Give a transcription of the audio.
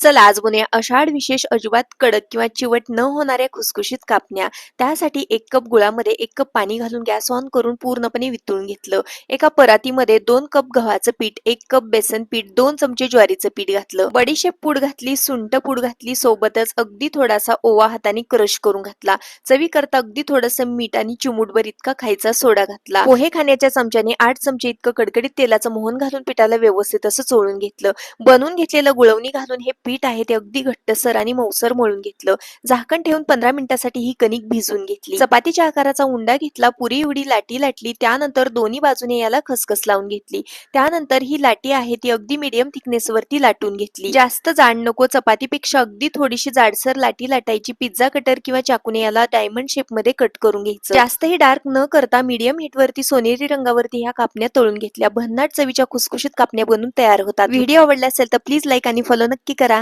चला आज बनवूया आषाढ विशेष अजिबात कडक किंवा चिवट न होणाऱ्या खुसखुशीत कापण्या. त्यासाठी एक कप गुळामध्ये एक कप पाणी घालून गॅस ऑन करून पूर्णपणे वितळून घेतलं. एका परातीमध्ये दोन कप गव्हाचं पीठ एक कप बेसन पीठ दोन चमचे ज्वारीचं पीठ घातलं. बडीशेप पूड घातली सुंट पूड घातली सोबतच अगदी थोडासा ओवा हाताने क्रश करून घातला. चवी करता अगदी थोडंसं मीठ आणि चिमूटभर इतका खायचा सोडा घातला. पोहे खाण्याच्या चमच्याने आठ चमचे इतकं कडकडीत तेलाचं मोहन घालून पिठाला व्यवस्थित असं चोळून घेतलं. बनवून घेतलेलं गुळवणी घालून हे पीठ आहे ते अगदी घट्टसर आणि मऊसर मळून घेतलं. झाकण ठेवून पंधरा मिनिटासाठी ही कणिक भिजून घेतली. चपातीच्या आकाराचा उंडा घेतला पुरी एवढी लाटी लाटली त्यानंतर दोन्ही बाजूने याला खसखस लावून घेतली. त्यानंतर ही लाटी आहे ती अगदी मिडियम थिकनेस वरती लाटून घेतली. जास्त जाड नको चपातीपेक्षा अगदी थोडीशी जाडसर लाटी लाटायची पिझ्झा कटर किंवा चाकूने याला डायमंड शेपमध्ये कट करून घ्यायचं. जास्तही डार्क न करता मीडियम हीट वरती सोनेरी रंगावरती ह्या कापण्या तळून घेतल्या. भन्नाट चवीच्या खुसखुशीत कापण्या बनून तयार होतात. व्हिडिओ आवडला असेल तर प्लीज लाईक आणि फॉलो नक्की करा.